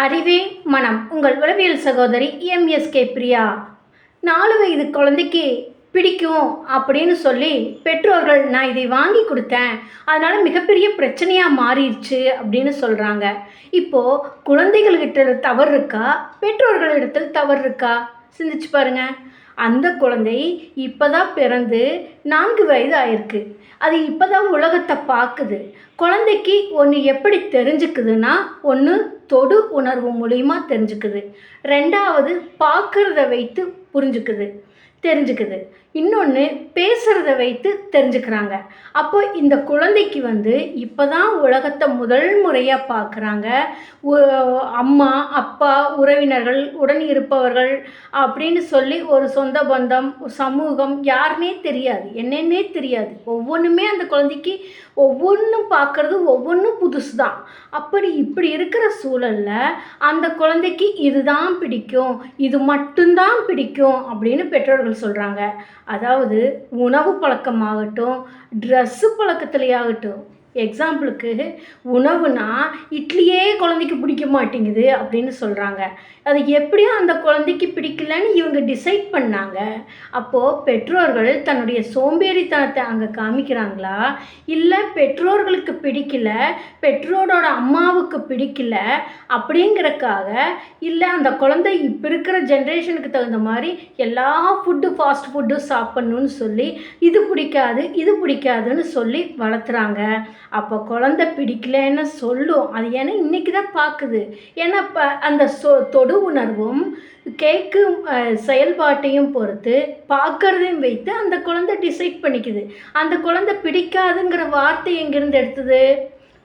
அறிவே மனம். உங்கள் உளவியல் சகோதரி எம்எஸ்கே பிரியா. நாலு வயது குழந்தைக்கு பிடிக்கும் அப்படின்னு சொல்லி பெற்றோர்கள் நான் இதை வாங்கி கொடுத்தேன். அதனால் மிகப்பெரிய பிரச்சனையாக மாறிடுச்சு அப்படின்னு சொல்கிறாங்க இப்போது குழந்தைகள்கிட்ட தவறு இருக்கா? பெற்றோர்களிடத்தில் தவறு இருக்கா? சிந்திச்சு பாருங்கள் அந்த குழந்தை இப்போ தான் பிறந்து நான்கு வயது ஆயிருக்கு. அது இப்போ தான் உலகத்தை பார்க்குது குழந்தைக்கு ஒன்று எப்படி தெரிஞ்சுக்குதுன்னா ஒன்று தொடு உணர்வு மூலிமா தெரிஞ்சுக்குது. ரெண்டாவது பார்க்குறத வைத்து புரிஞ்சுக்குது. தெரிஞ்சுக்குது. இன்னொன்று பேசுகிறத வைத்து தெரிஞ்சுக்கிறாங்க. அப்போ இந்த குழந்தைக்கு வந்து இப்போ தான் உலகத்தை முதல் முறையாக பார்க்குறாங்க அம்மா அப்பா உறவினர்கள் உடன் இருப்பவர்கள் அப்படின்னு சொல்லி ஒரு சொந்த பந்தம் சமூகம் யாருனே தெரியாது. என்னன்னே தெரியாது. ஒவ்வொன்றுமே அந்த குழந்தைக்கு ஒவ்வொன்றும் பார்க்குறது ஒவ்வொன்றும் புதுசு தான் அப்படி இப்படி இருக்கிற சூழலில் அந்த குழந்தைக்கு இதுதான் பிடிக்கும் இது மட்டும்தான் பிடிக்கும் அப்படின்னு பெற்றோர்கள் சொல்கிறாங்க அதாவது உணவு பழக்கமாகட்டும் ட்ரெஸ்ஸு பழக்கத்துலேயாகட்டும் எக்ஸாம்பிளுக்கு உணவுனா இட்லியே குழந்தைக்கு பிடிக்க மாட்டேங்குது அப்படின்னு சொல்கிறாங்க அது எப்படியும் அந்த குழந்தைக்கு பிடிக்கலன்னு இவங்க டிசைட் பண்ணாங்க. அப்போது பெற்றோர்கள் தன்னுடைய சோம்பேறித்தனத்தை அங்கே காமிக்கிறாங்களா? இல்லை பெற்றோர்களுக்கு பிடிக்கல பெற்றோரோட அம்மாவுக்கு பிடிக்கல அப்படிங்கிறக்காக இல்லை அந்த குழந்தை இப்போ இருக்கிற ஜென்ரேஷனுக்கு தகுந்த மாதிரி எல்லா ஃபுட்டு ஃபாஸ்ட் ஃபுட்டும் சாப்பிட்ணுன்னு சொல்லி இது பிடிக்காது இது பிடிக்காதுன்னு சொல்லி வளர்த்துறாங்க. அப்போ குழந்த பிடிக்கலன்னு சொல்லும். அது ஏன்னா இன்றைக்கி தான் பார்க்குது ஏன்னா இப்போ அந்த சொ தொடு உணர்வும் கேட்கும் செயல்பாட்டையும் பொறுத்து பார்க்குறதையும் வைத்து அந்த குழந்தை டிசைட் பண்ணிக்குது. அந்த குழந்தை பிடிக்காதுங்கிற வார்த்தை எங்கேருந்து எடுத்தது?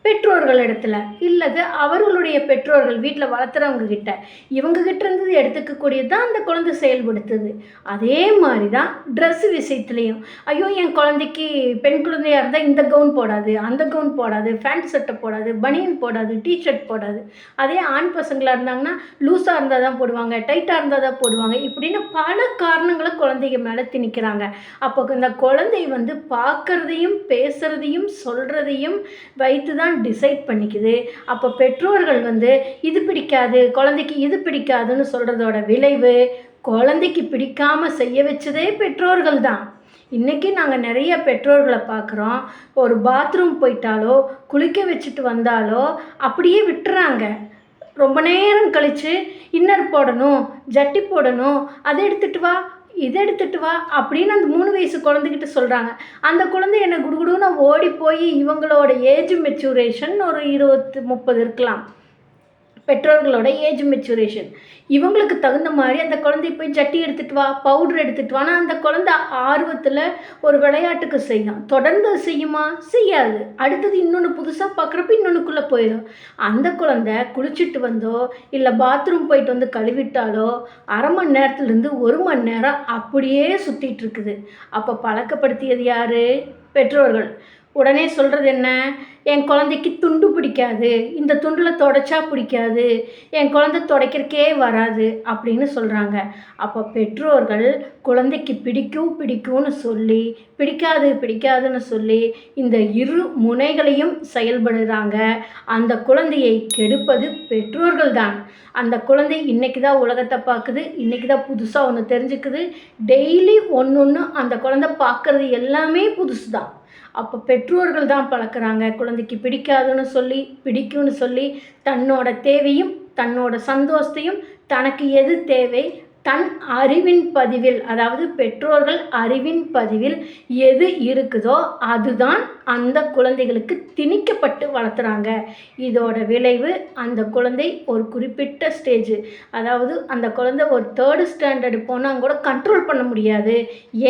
பெற்றோர்கள் இடத்துல இல்லது அவர்களுடைய பெற்றோர்கள் வீட்டில் வளர்த்துறவங்க கிட்ட இவங்க கிட்ட இருந்து எடுத்துக்கக்கூடியது தான் அந்த குழந்தை செயல்படுத்துது. அதே மாதிரி தான் ட்ரெஸ் விஷயத்துலேயும். ஐயோ என் குழந்தைக்கு பெண் குழந்தையாக இருந்தால் இந்த கவுன் போடாது அந்த கவுன் போடாது ஃபேண்ட் சட்டை போடாது பனியன் போடாது டிஷர்ட் போடாது. அதே ஆண் பசங்களாக இருந்தாங்கன்னா லூஸாக இருந்தால் தான் போடுவாங்க டைட்டாக இருந்தால் தான் போடுவாங்க இப்படின்னு பல காரணங்களை குழந்தைங்க மேலே திணிக்கிறாங்க. அப்போ இந்த குழந்தை வந்து பார்க்குறதையும் பேசுகிறதையும் சொல்கிறதையும் வைத்து தான் டிசைட் பண்ணிக்குது. அப்போ பெற்றோர்கள் வந்து இது பிடிக்காது குழந்தைக்கு இது பிடிக்காதுன்னு சொல்கிறதோட விளைவு குழந்தைக்கு பிடிக்காமல் செய்ய வச்சதே பெற்றோர்கள் தான். இன்றைக்கி நாங்கள் நிறைய பெற்றோர்களை பார்க்குறோம். ஒரு பாத்ரூம் போயிட்டாலோ குளிக்க வச்சுட்டு வந்தாலோ அப்படியே விட்டுறாங்க. ரொம்ப நேரம் கழித்து இன்னர் போடணும் ஜட்டி போடணும் அதை எடுத்துகிட்டு வா இதை எடுத்துகிட்டு வா அப்படின்னு அந்த மூணு வயசு குழந்தைகிட்ட சொல்கிறாங்க அந்த குழந்தை என்னை குடுகுடுன்னு ஓடி போய் இவங்களோட ஏஜ் மெச்சூரேஷன் ஒரு இருபத்து முப்பது இருக்கலாம். பெற்றோர்களோட ஏஜ் மெச்சுரேஷன் இவங்களுக்கு தகுந்த மாதிரி அந்த குழந்தை போய் ஜட்டி எடுத்துகிட்டு வா பவுடர் எடுத்துகிட்டு வானா அந்த குழந்தை ஆர்வத்தில் ஒரு விளையாட்டுக்கு செய்யும். தொடர்ந்து செய்யுமா? செய்யாது. அடுத்தது இன்னொன்று புதுசாக பார்க்குறப்ப இன்னொன்றுக்குள்ளே போயிடும். அந்த குழந்தை குளிச்சுட்டு வந்தோ இல்லை பாத்ரூம் போயிட்டு வந்து கழுவிட்டாலோ அரை மணி நேரத்துலேருந்து ஒரு மணி நேரம் அப்படியே சுற்றிட்டு இருக்குது. அப்போ பழக்கப்படுத்தியது யார்? பெற்றோர்கள். உடனே சொல்கிறது என்ன? என் குழந்தைக்கு துண்டு பிடிக்காது. இந்த துண்டில் தொடச்சா பிடிக்காது. என் குழந்தை துடைக்கிறக்கே வராது அப்படின்னு சொல்கிறாங்க அப்போ பெற்றோர்கள் குழந்தைக்கு பிடிக்கும் பிடிக்கும்னு சொல்லி பிடிக்காது பிடிக்காதுன்னு சொல்லி இந்த இரு முனைகளையும் செயல்படுறாங்க. அந்த குழந்தையை கெடுப்பது பெற்றோர்கள் தான். அந்த குழந்தை இன்றைக்கி தான் உலகத்தை பார்க்குது இன்றைக்கி தான் புதுசாக ஒன்று தெரிஞ்சுக்குது. டெய்லி ஒன்று ஒன்று அந்த குழந்தை பார்க்குறது எல்லாமே புதுசு தான் அப்போ பெற்றோர்கள் தான் பழக்கிறாங்க. குழந்தைக்கு பிடிக்காதுன்னு சொல்லி பிடிக்கும்னு சொல்லி தன்னோட தேவையும் தன்னோட சந்தோஷத்தையும் தனக்கு எது தேவை தன் அறிவின் பதிவில் அதாவது பெற்றோர்கள் அறிவின் பதிவில் எது இருக்குதோ அதுதான் அந்த குழந்தைகளுக்கு திணிக்கப்பட்டு வளர்த்துறாங்க. இதோட விளைவு அந்த குழந்தை ஒரு குறிப்பிட்ட ஸ்டேஜ் அதாவது அந்த குழந்தை ஒரு தேர்டு ஸ்டாண்டர்டு போனால் கூட கண்ட்ரோல் பண்ண முடியாது.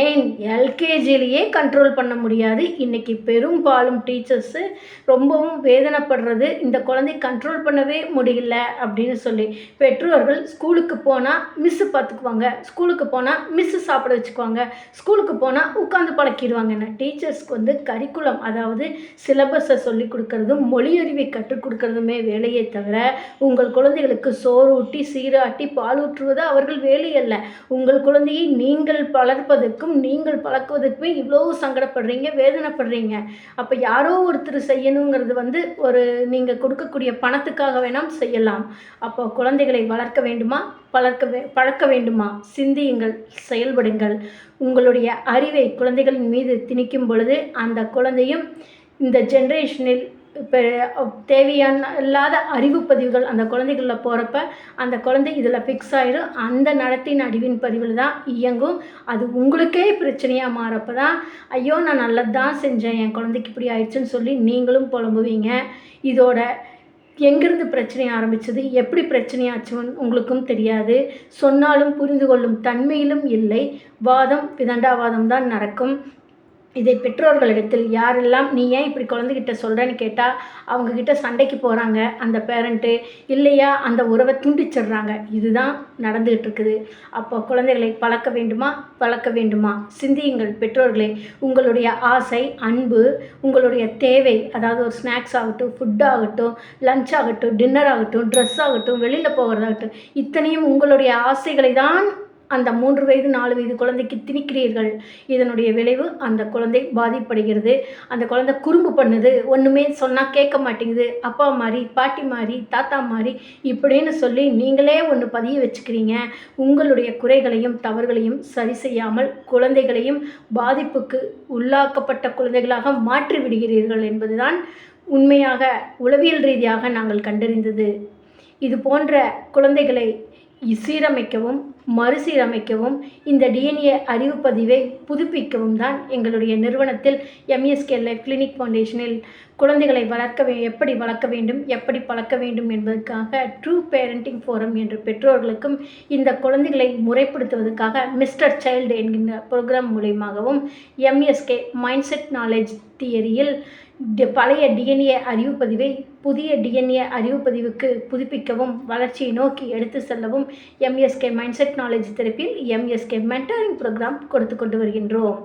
ஏன்? எல்கேஜிலேயே கண்ட்ரோல் பண்ண முடியாது. இன்றைக்கி பெரும்பாலும் டீச்சர்ஸு ரொம்பவும் வேதனைப்படுறது இந்த குழந்தை கண்ட்ரோல் பண்ணவே முடியல அப்படின்னு சொல்லி பெற்றோர்கள் ஸ்கூலுக்கு போனால் மிஸ்ஸு பத்து பார்த்துக்குவாங்க ஸ்கூலுக்கு போனால் மிஸ்ஸு சாப்பிட வச்சுக்குவாங்க. ஸ்கூலுக்கு போனால் உட்காந்து பழக்கிடுவாங்கன்னு டீச்சர்ஸ்க்கு வந்து கரிக்குலம் அதாவது சிலபஸை சொல்லி கொடுக்கறதும் மொழியறிவை கற்றுக் கொடுக்கறதுமே வேலையே தவிர உங்கள் குழந்தைகளுக்கு சோறு ஊட்டி சீராட்டி பால் ஊற்றுவது அவர்கள் வேலை அல்ல. உங்கள் குழந்தையை நீங்கள் வளர்ப்பதற்கும் நீங்கள் பழக்குவதற்குமே இவ்வளோ சங்கடப்படுறீங்க வேதனைப்படுறீங்க. அப்போ யாரோ ஒருத்தர் செய்யணுங்கிறது வந்து ஒரு நீங்கள் கொடுக்கக்கூடிய பணத்துக்காக வேணாம் செய்யலாம். அப்போ குழந்தைகளை வளர்க்க வேண்டுமா? பழக்க வே பழக்க வேண்டுமா? சிந்தியுங்கள் செயல்படுங்கள். உங்களுடைய அறிவை குழந்தைகளின் மீது திணிக்கும் பொழுது அந்த குழந்தையும் இந்த ஜென்ரேஷனில் இப்போ தேவையான இல்லாத அறிவு பதிவுகள் அந்த குழந்தைகளில் போகிறப்ப அந்த குழந்தை இதில் ஃபிக்ஸ் ஆகிடும் அந்த நடத்தின் அறிவின் பதிவில் தான் இயங்கும். அது உங்களுக்கே பிரச்சனையாக மாறப்போ தான் ஐயோ நான் நல்லது தான் செஞ்சேன். என் குழந்தைக்கு இப்படி ஆயிடுச்சுன்னு சொல்லி நீங்களும் புலம்புவீங்க. இதோட எங்கிருந்து பிரச்சனை ஆரம்பிச்சது? எப்படி பிரச்சனையாச்சுன்னு உங்களுக்கும் தெரியாது. சொன்னாலும் புரிந்து கொள்ளும் தன்மையிலும் இல்லை. வாதம் விதண்டாவாதம் தான் நடக்கும். இதை பெற்றோர்களிடத்தில் யாரெல்லாம் நீ ஏன் இப்படி குழந்தைகிட்ட சொல்கிறேன்னு கேட்டால் அவங்கக்கிட்ட சண்டைக்கு போகிறாங்க அந்த பேரண்ட்டு இல்லையா அந்த உறவை துண்டிச்சிடுறாங்க. இதுதான் நடந்துகிட்டு இருக்குது அப்போ குழந்தைகளை பழக்க வேண்டுமா? பழக்க வேண்டுமா? சிந்தியுங்கள் பெற்றோர்களே. உங்களுடைய ஆசை அன்பு உங்களுடைய தேவை அதாவது ஒரு ஸ்நாக்ஸ் ஆகட்டும் ஃபுட் ஆகட்டும் லஞ்ச் ஆகட்டும் டின்னர் ஆகட்டும் ட்ரெஸ் ஆகட்டும் வெளியில் போகிறதாகட்டும் இத்தனையும் உங்களுடைய ஆசைகளை தான் அந்த மூன்று வயது நாலு வயது குழந்தைக்கு திணிக்கிறீர்கள். இதனுடைய விளைவு அந்த குழந்தை பாதிப்படைகிறது. அந்த குழந்தை குறும்பு பண்ணுது. ஒன்றுமே சொன்னால் கேட்க மாட்டேங்குது. அப்பா மாதிரி பாட்டி மாதிரி தாத்தா மாதிரி இப்படின்னு சொல்லி நீங்களே ஒன்று பதிய வச்சுக்கிறீங்க. உங்களுடைய குறைகளையும் தவறுகளையும் சரி செய்யாமல் குழந்தைகளையும் பாதிப்புக்கு உள்ளாக்கப்பட்ட குழந்தைகளாக மாற்றி விடுகிறீர்கள் என்பதுதான் உண்மையாக உளவியல் ரீதியாக நாங்கள் கண்டறிந்தது. இது போன்ற குழந்தைகளை சீரமைக்கவும் மறுசீரமைக்கவும். இந்த டிஎன்ஏ அறிவுப்பதிவை புதுப்பிக்கவும் தான் எங்களுடைய நிறுவனத்தில் எம்எஸ்கே லைஃப் கிளினிக் ஃபவுண்டேஷனில் குழந்தைகளை வளர்க்க எப்படி வளர்க்க வேண்டும் எப்படி பழக்க வேண்டும் என்பதற்காக ட்ரூ பேரண்டிங் ஃபோரம் என்ற பெற்றோர்களுக்கும் இந்த குழந்தைகளை முறைப்படுத்துவதற்காக மிஸ்டர் சைல்டு என்கின்ற ப்ரோக்ராம் மூலியமாகவும் எம்எஸ்கே மைண்ட் செட் நாலேஜ் தியரியில் பழைய டிஎன்ஏ அறிவுப்பதிவை புதிய டிஎன்ஏ அறிவுப்பதிவுக்கு புதுப்பிக்கவும் வளர்ச்சியை நோக்கி எடுத்து செல்லவும் எம்எஸ்கே மைண்ட் செட் நாலேஜ் தெரப்பியில் எம்எஸ்கே மென்டரிங் ப்ரோக்ராம் கொடுத்து கொண்டு வருகின்றோம்.